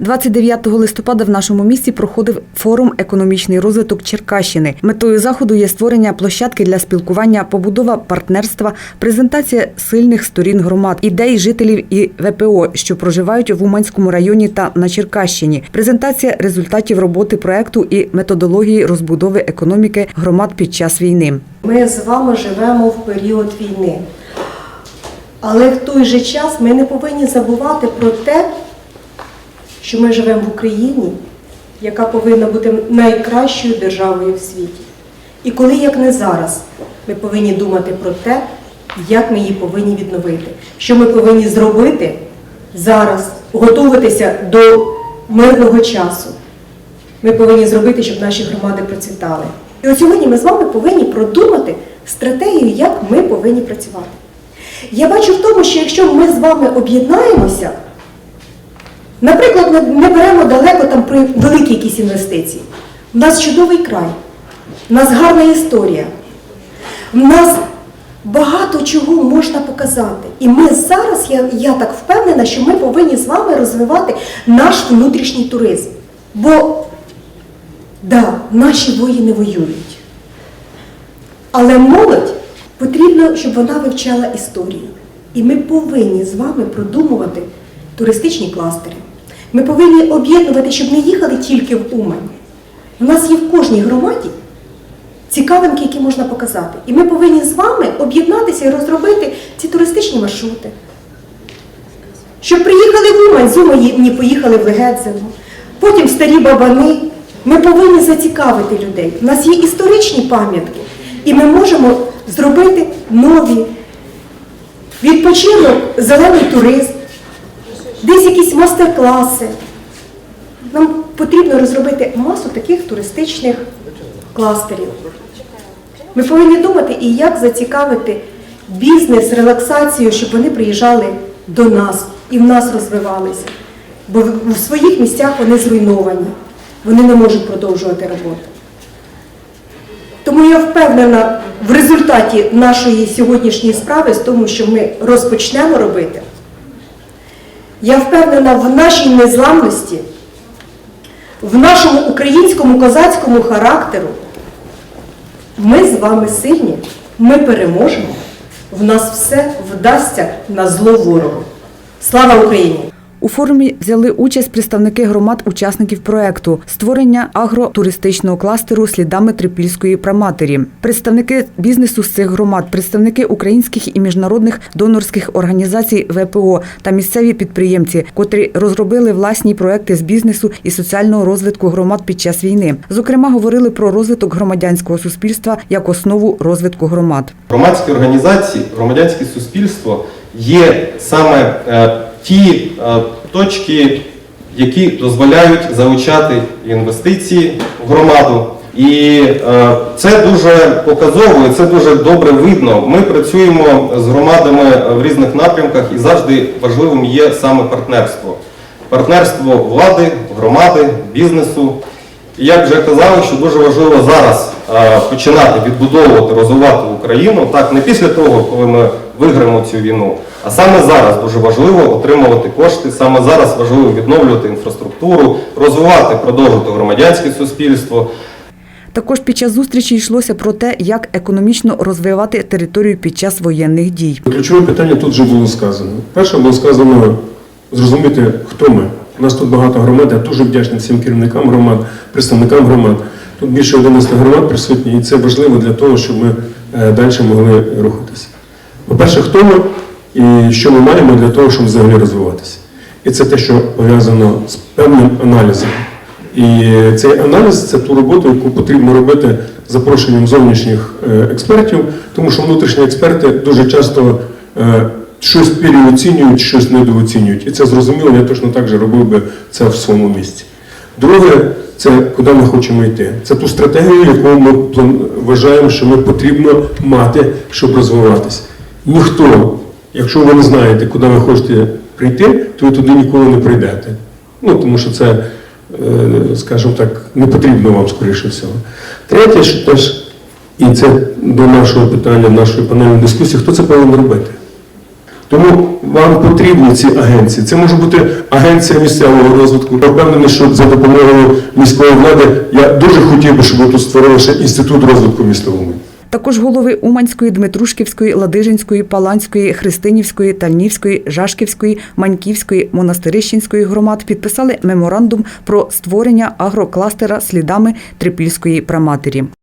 29 листопада в нашому місті проходив форум Економічний розвиток Черкащини. Метою заходу є створення площадки для спілкування, побудова партнерства, презентація сильних сторін громад, ідей жителів і ВПО, що проживають в Уманському районі та на Черкащині, презентація результатів роботи проекту і методології розбудови економіки громад під час війни. Ми з вами живемо в період війни. Але в той же час ми не повинні забувати про те, що ми живемо в Україні, яка повинна бути найкращою державою в світі. І коли, як не зараз, ми повинні думати про те, як ми її повинні відновити, що ми повинні зробити зараз, готуватися до мирного часу. Ми повинні зробити, щоб наші громади процвітали. І от сьогодні ми з вами повинні продумати стратегію, як ми повинні працювати. Я бачу в тому, що якщо ми з вами об'єднаємося, наприклад, не беремо далеко там про великі якісь інвестиції. У нас чудовий край, у нас гарна історія, в нас багато чого можна показати. І ми зараз, я, я так впевнена, що ми повинні з вами розвивати наш внутрішній туризм. Бо Да, наші воїни воюють. Але молодь потрібно, щоб вона вивчала історію. І ми повинні з вами продумувати туристичні кластери. Ми повинні об'єднувати, щоб не їхали тільки в Умань. У нас є в кожній громаді цікавинки, які можна показати. І ми повинні з вами об'єднатися і розробити ці туристичні маршрути. Щоб приїхали в Умань, з Умані поїхали в Легедзино, потім старі бабани. Ми повинні зацікавити людей. У нас є історичні пам'ятки, і ми можемо зробити нові відпочинок, зелений туризм, десь якісь мастер-класи. Нам потрібно розробити масу таких туристичних кластерів. Ми повинні думати і як зацікавити бізнес, релаксацію, щоб вони приїжджали до нас і в нас розвивалися. Бо в своїх місцях вони зруйновані, вони не можуть продовжувати роботу. Тому я впевнена в результаті нашої сьогоднішньої справи, з тому, що ми розпочнемо робити. Я впевнена в нашій незламності, в нашому українському козацькому характеру. Ми з вами сильні, ми переможемо. В нас все вдасться на зло ворогу. Слава Україні! У форумі взяли участь представники громад учасників проекту створення агротуристичного кластеру слідами трипільської праматері, представники бізнесу з цих громад, представники українських і міжнародних донорських організацій ВПО та місцеві підприємці, котрі розробили власні проекти з бізнесу і соціального розвитку громад під час війни. Зокрема, говорили про розвиток громадянського суспільства як основу розвитку громад. Громадські організації, громадянське суспільство є саме е, ті е, точки, які дозволяють залучати інвестиції в громаду. І е, це дуже показово, і це дуже добре видно. Ми працюємо з громадами в різних напрямках і завжди важливим є саме партнерство. Партнерство влади, громади, бізнесу. І як вже казали, що дуже важливо зараз е, починати відбудовувати, розвивати Україну, так не після того, коли ми виграємо цю війну, а саме зараз дуже важливо отримувати кошти, саме зараз важливо відновлювати інфраструктуру, розвивати, продовжувати громадянське суспільство. Також під час зустрічі йшлося про те, як економічно розвивати територію під час воєнних дій. Ключове питання тут вже було сказано. Перше було сказано зрозуміти, хто ми. У нас тут багато громад, я дуже вдячний всім керівникам громад, представникам громад. Тут більше 11 громад присутні, і це важливо для того, щоб ми е, далі могли рухатися. По-перше, хто ми і що ми маємо для того, щоб взагалі розвиватися. І це те, що пов'язано з певним аналізом. І цей аналіз це ту роботу, яку потрібно робити запрошенням зовнішніх е, експертів, тому що внутрішні експерти дуже часто е, щось переоцінюють, щось недооцінюють. І це зрозуміло, я точно так же робив би це в своєму місці. Друге, це куди ми хочемо йти. Це ту стратегію, яку ми вважаємо, що ми потрібно мати, щоб розвиватися. Ніхто, якщо ви не знаєте, куди ви хочете прийти, то ви туди ніколи не прийдете. Ну, тому що це, е, скажімо так, не потрібно вам, скоріше всього. Третє, що теж, і це до нашого питання, нашої панельної дискусії, хто це повинен робити? Тому вам потрібні ці агенції. Це може бути агенція місцевого розвитку. Я впевнений, що за допомогою міської влади я дуже хотів би, щоб тут створили інститут розвитку міста Умань. Також голови Уманської, Дмитрушківської, Ладижинської, Паланської, Христинівської, Тальнівської, Жашківської, Маньківської, Монастирищенської громад підписали меморандум про створення агрокластера слідами Трипільської праматері.